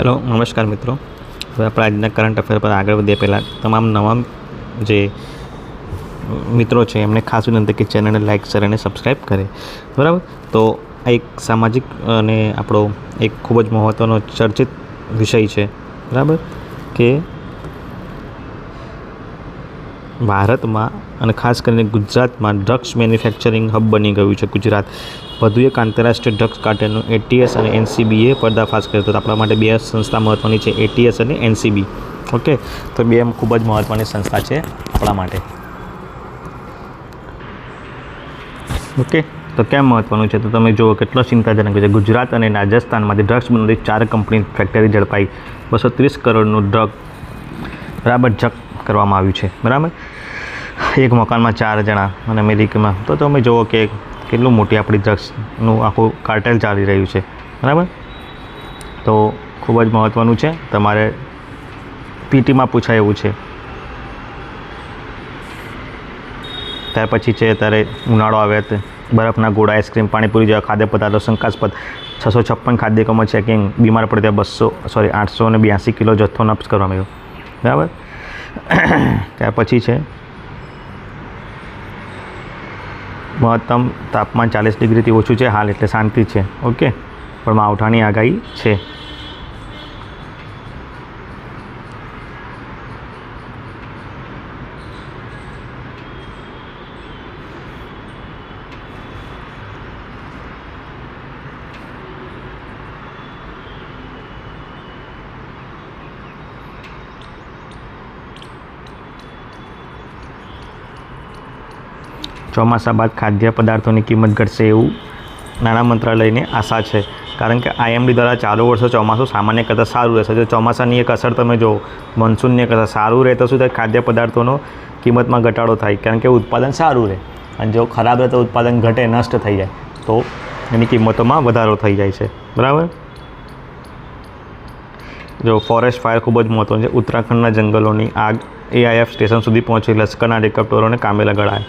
Hello, નમસ્કાર મિત્રો. હવે આપણે આજના કરંટ અફેર પર આગળ વધીએ પહેલાં. તમામ નવા જે મિત્રો છે, એમને ખાસ વિનંતી કે ચેનલને લાઇક શેર અને સબસ્ક્રાઈબ કરે. બરાબર? તો આ એક સામાજિક અને આપણો એક ખૂબ જ મહત્ત્વનો ચર્ચિત વિષય છે. બરાબર? કે ભારતમાં અને ખાસ કરીને ગુજરાતમાં ડ્રગ્સ મેન્યુફેક્ચરિંગ હબ બની ગયું છે. ગુજરાત વધુ એક આંતરરાષ્ટ્રીય ડ્રગ્સ કાર્ટેલનું એટીએસ અને એનસીબીએ પર્દાફાશ કર્યો હતો. આપણા માટે બે સંસ્થા મહત્ત્વની છે એટીએસ અને એનસીબી ઓકે? તો બે એમ ખૂબ જ મહત્ત્વની સંસ્થા છે આપણા માટે. ઓકે? તો કેમ મહત્ત્વનું છે? તો તમે જુઓ કેટલો ચિંતાજનક છે. ગુજરાત અને રાજસ્થાનમાંથી ડ્રગ્સ બનાવતી ચાર કંપની ફેક્ટરી ઝડપાઈ બસો ત્રીસ કરોડનું ડ્રગ બરાબર જપ્ત કરવામાં આવ્યું છે. બરાબર? એક મકાનમાં ચાર જણા અને અમેરિકામાં. તો તમે જુઓ કે કેટલું મોટી આપણી ડ્રગ્સનું આખું કાર્ટેલ ચાલી રહ્યું છે. બરાબર? તો ખૂબ જ મહત્ત્વનું છે. તમારે પીટીમાં પૂછાય એવું છે. ત્યાર પછી છે ત્યારે ઉનાળો આવે બરફના ગોળા, આઈસ્ક્રીમ, પાણીપુરી જેવા ખાદ્ય પદાર્થો, શંકાસ્પદ છસો છપ્પન ખાદ્ય એકમો ચેકિંગ બીમાર પડે ત્યાં બસો સોરી આઠસો અને બ્યાસી કિલો જથ્થો નપ્સ કરવામાં આવ્યો. બરાબર? ત્યાર પછી છે મહત્તમ તાપમાન ચાલીસ ડિગ્રીથી ઓછું છે. હાલ એટલે શાંતિ છે. ઓકે? પણ માવઠાની આગાહી છે. ચોમાસા બાદ ખાદ્ય પદાર્થોની કિંમત ઘટશે એવું નાણાં મંત્રાલયને આશા છે. કારણ કે આઈએમડી દ્વારા ચાલુ વર્ષે ચોમાસું સામાન્ય કરતાં સારું રહેશે. જો ચોમાસાની એક અસર તમે જો મોન્સૂનની એક સારું રહે તો શું થાય? ખાદ્ય પદાર્થોનો કિંમતમાં ઘટાડો થાય. કારણ કે ઉત્પાદન સારું રહે. અને જો ખરાબ રહે તો ઉત્પાદન ઘટે, નષ્ટ થઈ જાય. તો એની કિંમતોમાં વધારો થઈ જાય છે. બરાબર? જો ફોરેસ્ટ ફાયર ખૂબ જ મહત્ત્વનું છે. ઉત્તરાખંડના જંગલોની આગ એઆઈએફ સ્ટેશન સુધી પહોંચી. લશ્કરના હેલિકોપ્ટરોને કામે લગાડાયા.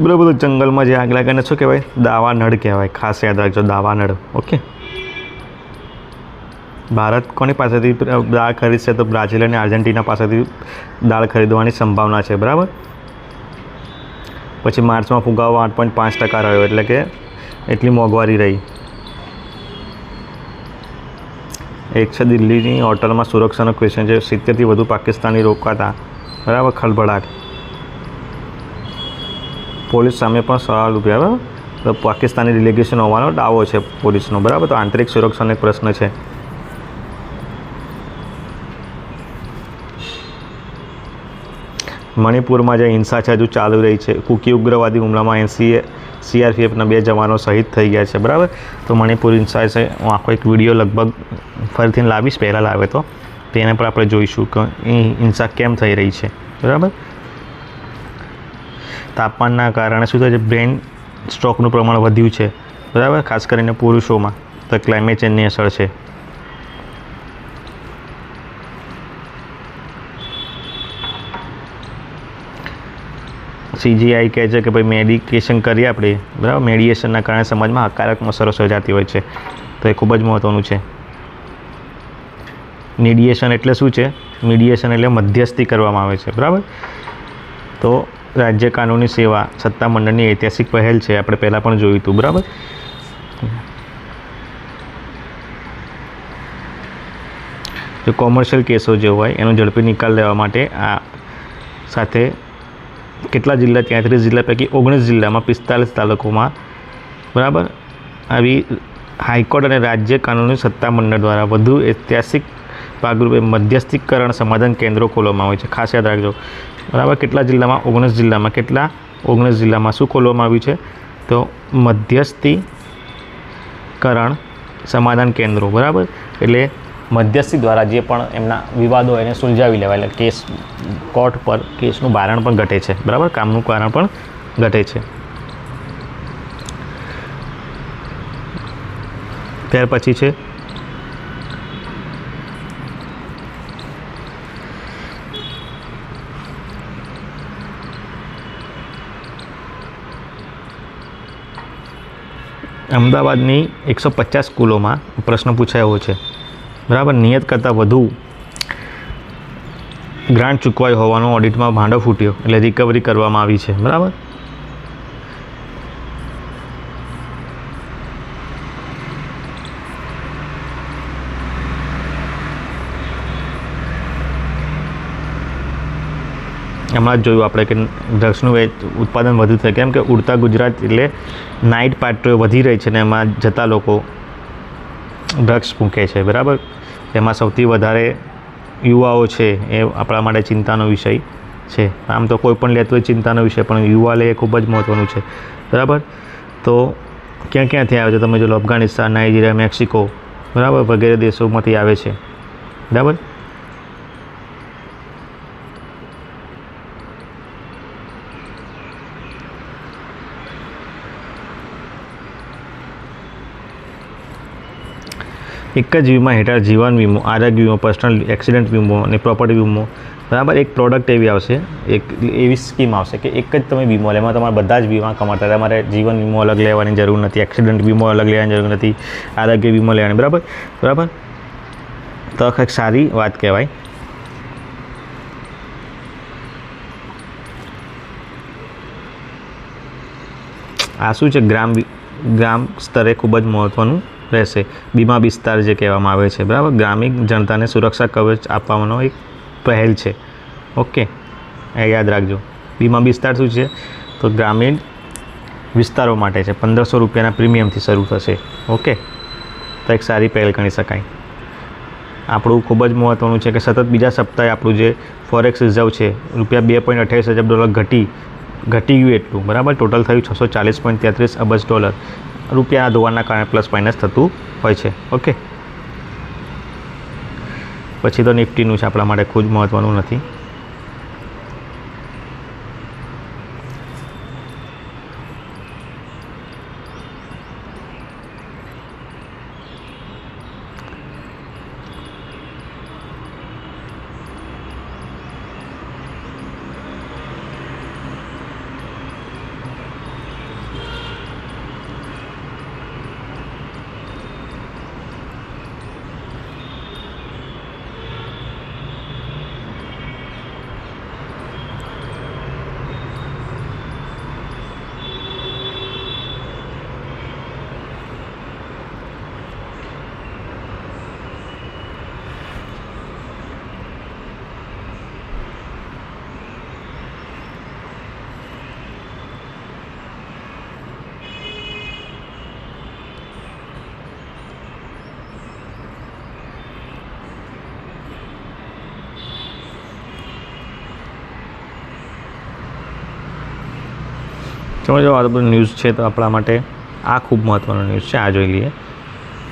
બધું બધું જંગલમાં જે આગ લાગે એને શું કહેવાય? દાવા નળ કહેવાય. ખાસ યાદ રાખજો દાવા નળ ઓકે ભારત કોની પાસેથી દાળ ખરીદશે તો બ્રાઝિલ અને આર્જેન્ટિના પાસેથી દાળ ખરીદવાની સંભાવના છે, બરાબર? પછી માર્ચમાં ફુગાવો આઠ પોઈન્ટ પાંચ ટકા રહ્યો, એટલે કે એટલી મોંઘવારી રહી. એક છે દિલ્હીની હોટલમાં સુરક્ષાનો ક્વેશ્ચન છે. સિત્તેરથી વધુ પાકિસ્તાની રોકાતા. બરાબર? ખળભળાટ પોલીસ સામે પણ સવાલ ઉભ્યા તો પાકિસ્તાની ડિલિગેશન હોવાનો દાવો છે પોલીસનો, બરાબર? તો આંતરિક સુરક્ષાનો એક પ્રશ્ન છે. મણિપુરમાં જે હિંસા છે હજુ ચાલુ રહી છે, કુકી ઉગ્રવાદી હુમલામાં એનસીએ સીઆરપીએફના બે જવાનો શહીદ થઈ ગયા છે, બરાબર? તો મણિપુર હિંસા છે, હું આખો એક વીડિયો લગભગ ફરીથી લાવીશ, પહેલાં લાવે તો. તેને પર આપણે જોઈશું કે એ હિંસા કેમ થઈ રહી છે, બરાબર? તાપમાનના કારણે શું થાય છે? બ્રેન સ્ટ્રોકનું પ્રમાણ વધ્યું છે. બરાબર? ખાસ કરીને પુરુષોમાં. તો ક્લાઇમેટ ચેન્જની અસર છે. સીજીઆઈ કહે છે કે ભાઈ મેડિકેશન કરીએ આપણે. બરાબર? મેડિએશનના કારણે સમાજમાં હકારાત્મક અસરો સર્જાતી હોય છે. તો એ ખૂબ જ મહત્ત્વનું છે. મીડિએશન એટલે શું છે? મીડિએશન એટલે મધ્યસ્થી કરવામાં આવે છે. બરાબર? તો રાજ્ય કાનૂની સેવા સત્તામંડળની ઐતિહાસિક પહેલ છે, આપણે પહેલાં પણ જોયું હતું, બરાબર? જો કોમર્શિયલ કેસો જે હોય, એનો ઝડપી નિકાલ લેવા માટે આ સાથે કેટલા જિલ્લા ત્યાંત્રીસ જિલ્લા પૈકી ઓગણીસ જિલ્લામાં પિસ્તાલીસ તાલુકોમાં, બરાબર? આવી હાઈકોર્ટ અને રાજ્ય કાનૂની સત્તામંડળ દ્વારા વધુ ઐતિહાસિક ભાગરૂપે મધ્યસ્થીકરણ સમાધાન કેન્દ્રો ખોલવામાં આવે છે. ખાસ યાદ રાખજો, બરાબર, કેટલા જિલ્લામાં? ઓગણીસ જિલ્લામાં. કેટલા? ઓગણીસ જિલ્લામાં શું ખોલવામાં આવ્યું છે? તો મધ્યસ્થીકરણ સમાધાન કેન્દ્રો, બરાબર? એટલે મધ્યસ્થી દ્વારા જે પણ એમના વિવાદો એને સુલઝાવી લેવાય, એટલે કેસ કોર્ટ પર કેસનું ભારણ પણ ઘટે છે, બરાબર? કામનું કારણ પણ ઘટે છે. ત્યાર પછી છે અમદાવાદની એકસો પચાસ સ્કૂલોમાં પ્રશ્ન પૂછાયો છે. બરાબર, નિયત કરતાં વધુ ગ્રાન્ટ ચૂકવાઈ હોવાનો ઓડિટમાં ભાંડો ફૂટ્યો, એટલે રિકવરી કરવામાં આવી છે. બરાબર? હમણાં જ જોયું આપણે કે ડ્રગ્સનું ઉત્પાદન વધુ થાય કેમ કે ઉડતા ગુજરાત એટલે નાઇટ પાર્ટીઓ વધી રહી છે ને એમાં જતા લોકો ડ્રગ્સ મૂકે છે. બરાબર? એમાં સૌથી વધારે યુવાઓ છે એ આપણા માટે ચિંતાનો વિષય છે. આમ તો કોઈ પણ લેતું ચિંતાનો વિષય, પણ યુવા લે એ ખૂબ જ મહત્ત્વનું છે. બરાબર? તો ક્યાં ક્યાંથી આવે છે? તમે જો અફઘાનિસ્તાન, નાઇજીરિયા, મેક્સિકો, બરાબર, વગેરે દેશોમાંથી આવે છે. બરાબર? એક જ વીમા હેઠળ જીવન વીમો, આરોગ્ય વીમો પર્સનલ એક્સિડન્ટ વીમો અને પ્રોપર્ટી વીમો. બરાબર? એક પ્રોડક્ટ એવી આવશે, એક એવી સ્કીમ આવશે કે એક જ તમે વીમો લે. એમાં તમારે બધા જ વીમા કમાતા તમારે જીવન વીમો અલગ લેવાની જરૂર નથી એક્સિડન્ટ વીમો અલગ લેવાની જરૂર નથી, આરોગ્ય વીમો લેવાની. બરાબર? બરાબર? તો એક સારી વાત કહેવાય. આ શું છે? ગ્રામ ગ્રામ સ્તરે ખૂબ જ મહત્ત્વનું રહેશે. બીમા વિસ્તાર જે કહેવામાં આવે છે, બરાબર? ગ્રામીણ જનતાને સુરક્ષા કવચ આપવાનો એક પહેલ છે. ઓકે? એ યાદ રાખજો. બીમા વિસ્તાર શું છે? તો ગ્રામીણ વિસ્તારો માટે છે. પંદરસો રૂપિયાના પ્રીમિયમથી શરૂ થશે. ઓકે? તો એક સારી પહેલ ગણી શકાય. આપણું ખૂબ જ મહત્ત્વનું છે કે સતત બીજા સપ્તાહે આપણું જે ફોરેક્સ રિઝર્વ છે, રૂપિયા બે પોઈન્ટ અઠ્યાવીસ હજાર ડોલર ઘટી ઘટી ગયું એટલું. બરાબર? ટોટલ થયું છસો ચાલીસ પોઈન્ટ તેત્રીસ અબજ ડોલર. રૂપિયાના ધોવાણના કારણે પ્લસ માઇનસ થતું હોય છે. ઓકે. પછી તો નિફ્ટીનું છે આપણા માટે ખૂબ મહત્ત્વનું નથી. ચલો જો આ ન્યૂઝ છે તો આપણા માટે આ ખૂબ મહત્ત્વનો ન્યૂઝ છે, આ જોઈ લઈએ.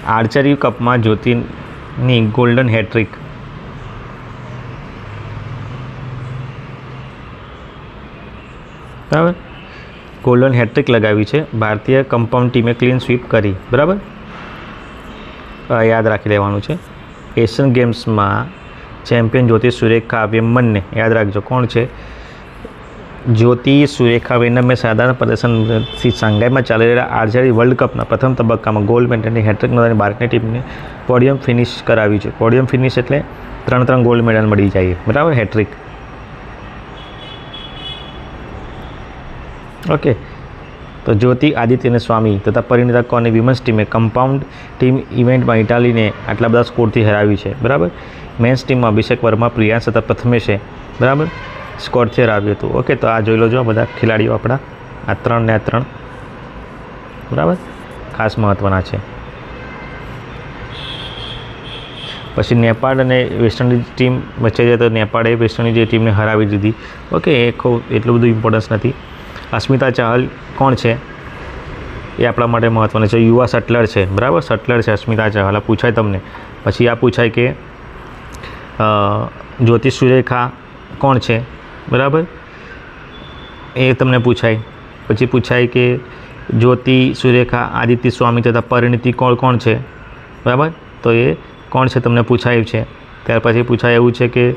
આર્ચરી કપમાં જ્યોતિની ગોલ્ડન હેટ્રિક બરાબર? ગોલ્ડન હેટ્રિક લગાવી છે. ભારતીય કમ્પાઉન્ડ ટીમે ક્લીન સ્વીપ કરી. બરાબર? યાદ રાખી લેવાનું છે. એશિયન ગેમ્સમાં ચેમ્પિયન જ્યોતિ સુરેખા વેમનને યાદ રાખજો કોણ છે? જ્યોતિ, સુરેખા મેં સાધારણ પ્રદર્શનથી શાંઘાઈમાં ચાલી રહેલા આર્ચરી વર્લ્ડ કપના પ્રથમ તબક્કામાં ગોલ્ડ મેડલની હેટ્રિક નોંધાની ભારતની ટીમને પોડિયમ ફિનિશ કરાવી છે. પોડિયમ ફિનિશ એટલે ત્રણ ત્રણ ગોલ્ડ મેડલ મળી જાય. બરાબર? હેટ્રિક ઓકે તો જ્યોતિ આદિત્યને સ્વામી તથા પરિણીતા કોને વિમન્સ ટીમે કમ્પાઉન્ડ ટીમ ઇવેન્ટમાં ઇટાલીને આટલા બધા સ્કોરથી હરાવી છે. બરાબર? મેન્સ ટીમમાં અભિષેક વર્મા, પ્રિયાંશ તથા પ્રથમે છે બરાબર? સ્કોરથી આવ્યું હતું. ઓકે, તો આ જોઈ લો જો બધા ખેલાડીઓ આપણા. આ ત્રણ ને ત્રણ. બરાબર? ખાસ મહત્ત્વના છે. પછી નેપાળ અને વેસ્ટ ઇન્ડિઝ ટીમ વચ્ચે જાય તો નેપાળે વેસ્ટ ઇન્ડિઝ ટીમને હરાવી દીધી. ઓકે, એ ખૂબ, એટલું બધું ઇમ્પોર્ટન્સ નથી. અસ્મિતા ચાહલ કોણ છે? એ આપણા માટે મહત્ત્વનું છે. યુવા સટલર છે. બરાબર? સટલર છે અસ્મિતા ચાહલ. આ પૂછાય તમને. પછી આ પૂછાય કે જ્યોતિષ જ્યોતિ સુરેખા કોણ છે? બરાબર? એ તમને પૂછાય. પછી પૂછાય કે જ્યોતિ, સુરેખા, આદિત્ય, સ્વામી તથા પરિણીતિ કોણ કોણ છે? બરાબર? તો એ કોણ છે તમને પૂછાયું છે. ત્યાર પછી પૂછાય એવું છે કે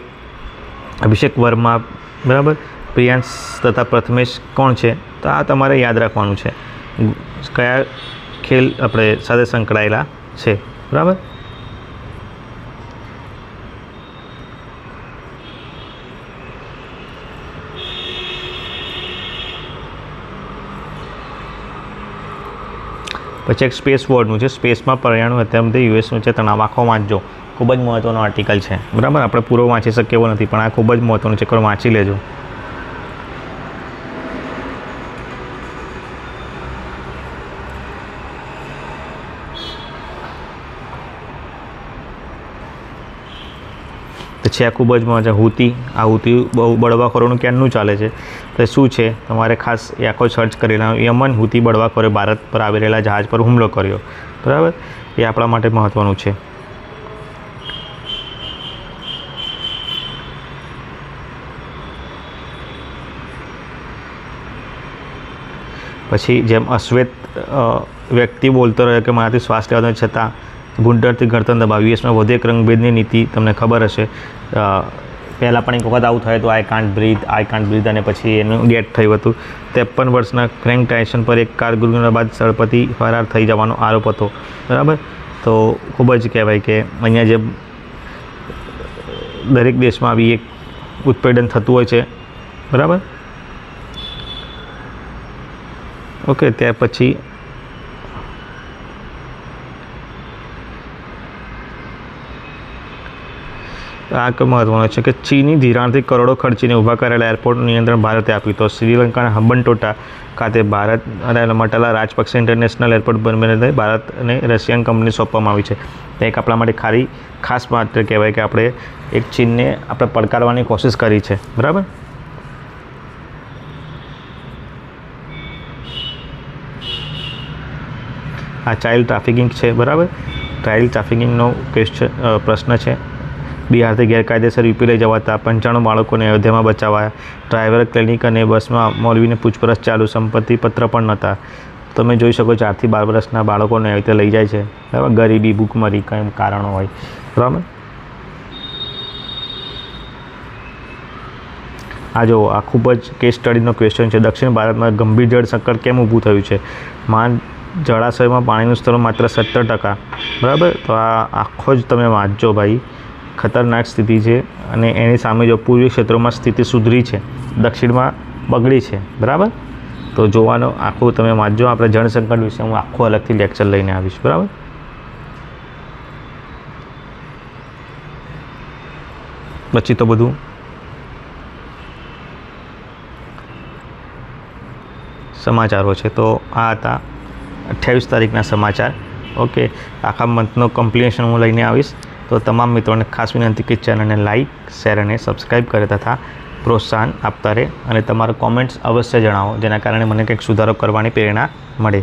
અભિષેક વર્મા, બરાબર? પ્રિયાંશ તથા પ્રથમેશ કોણ છે? તો આ તમારે યાદ રાખવાનું છે. કયા ખેલ આપણે સાથે સંકળાયેલા છે. બરાબર? પછી એક સ્પેસ વોર્ડનું છે. સ્પેસમાં પર્યાણું અત્યાર સુધી યુએસનું છે. તણાવ આખો વાંચજો. ખૂબ જ મહત્ત્વનો આર્ટિકલ છે. બરાબર? આપણે પૂરો વાંચી શકીએ એવો નથી, પણ આ ખૂબ જ મહત્ત્વનું છે. વાંચી લેજો. પછી આ ખૂબ જ મજા હુતી. આ હુતી બહુ બળવાખોરોનું ક્યારનું ચાલે છે? તો શું છે? તમારે ખાસ એ આખો સર્ચ કરી લેવાનો યમન, હુતી બળવાખોરે ભારત પર આવી રહેલા જહાજ પર હુમલો કર્યો. બરાબર? એ આપણા માટે મહત્ત્વનું છે. પછી જેમ અશ્વેત વ્યક્તિ બોલતો રહ્યો કે મારાથી શ્વાસ લેવાનો છતાં ગુંડરથી ગરદન દબાવ યુએસમાં વધુ એક રંગભેદની નીતિ તમને ખબર હશે. પહેલાં પણ એક વખત આવું થયું હતું I can't breathe I can't breathe અને પછી એનું ડેથ થયું હતું. ત્રેપન વર્ષના ફ્રેન્ક ટાઇસન પર એક કાર ગુરુના બાદ સળપતિ ફરાર થઈ જવાનો આરોપ હતો. બરાબર? તો ખૂબ જ કહેવાય કે અહીંયા જે દરેક દેશમાં આવી એક ઉત્પીડન થતું હોય છે. બરાબર? ઓકે, ત્યાર પછી આ એક મહત્વનો છે કે ચીની ધિરાણથી કરોડો ખર્ચીને ઊભા કરેલા એરપોર્ટનું નિયંત્રણ ભારતે આપ્યું તો શ્રીલંકાના હંબનટોટા ખાતે ભારત અને મટાલા રાજપક્ષે ઇન્ટરનેશનલ એરપોર્ટ બનીને ભારતને રશિયન કંપની સોંપવામાં આવી છે. તે એક આપણા માટે ખારી, ખાસ માત્ર કહેવાય કે આપણે એક ચીનને આપણે પડકારવાની કોશિશ કરી છે. બરાબર? આ ચાઇલ્ડ ટ્રાફિકિંગ છે, બરાબર? ચાઇલ્ડ ટ્રાફિકિંગનો ક્વેશ્ચન પ્રશ્ન છે. બિહારથી ગેરકાયદેસર યુપી લઈ જવાતા પંચાણું બાળકોને અયોધ્યામાં બચાવાયા. ડ્રાઈવર, ક્લિનિક અને બસમાં મૌલવીને પૂછપરછ ચાલુ, સંપત્તિ પત્ર પણ નહોતા. તમે જોઈ શકો ચારથી બાર વર્ષના બાળકોને આવી રીતે લઈ જાય છે. બરાબર? ગરીબી, ભૂખમરી કંઈ કારણો હોય. બરાબર? આ જો, આ ખૂબ જ કેસ સ્ટડીનો ક્વેશ્ચન છે. દક્ષિણ ભારતમાં ગંભીર જળ સંકટ કેમ ઊભું થયું છે? માન જળાશયમાં પાણીનું સ્તર માત્ર સત્તર ટકા. બરાબર? તો આ આખો જ તમે વાંચજો ભાઈ. ખતરનાક સ્થિતિ છે અને એની સામે જો પૂર્વી ક્ષેત્રોમાં સ્થિતિ સુધરી છે, દક્ષિણમાં બગડી છે, બરાબર? તો જોવાનો આખું તમે વાંચજો આપણે જળસંકટ વિશે હું આખું અલગથી લેક્ચર લઈને આવીશ, બરાબર? પછી તો બધું. સમાચારો છે, તો આ હતા અઠ્યાવીસ તારીખના સમાચાર. ઓકે, આખા મંથનો કમ્પ્લેશન હું લઈને આવીશ. તો તમામ મિત્રોને ખાસ વિનંતી કે ચેનલને લાઇક શેર અને સબસ્ક્રાઈબ કરે તથા પ્રોત્સાહન આપતા રહે અને તમારા કોમેન્ટ્સ અવશ્ય જણાવો, જેના કારણે મને કંઈક સુધારો કરવાની પ્રેરણા મળે.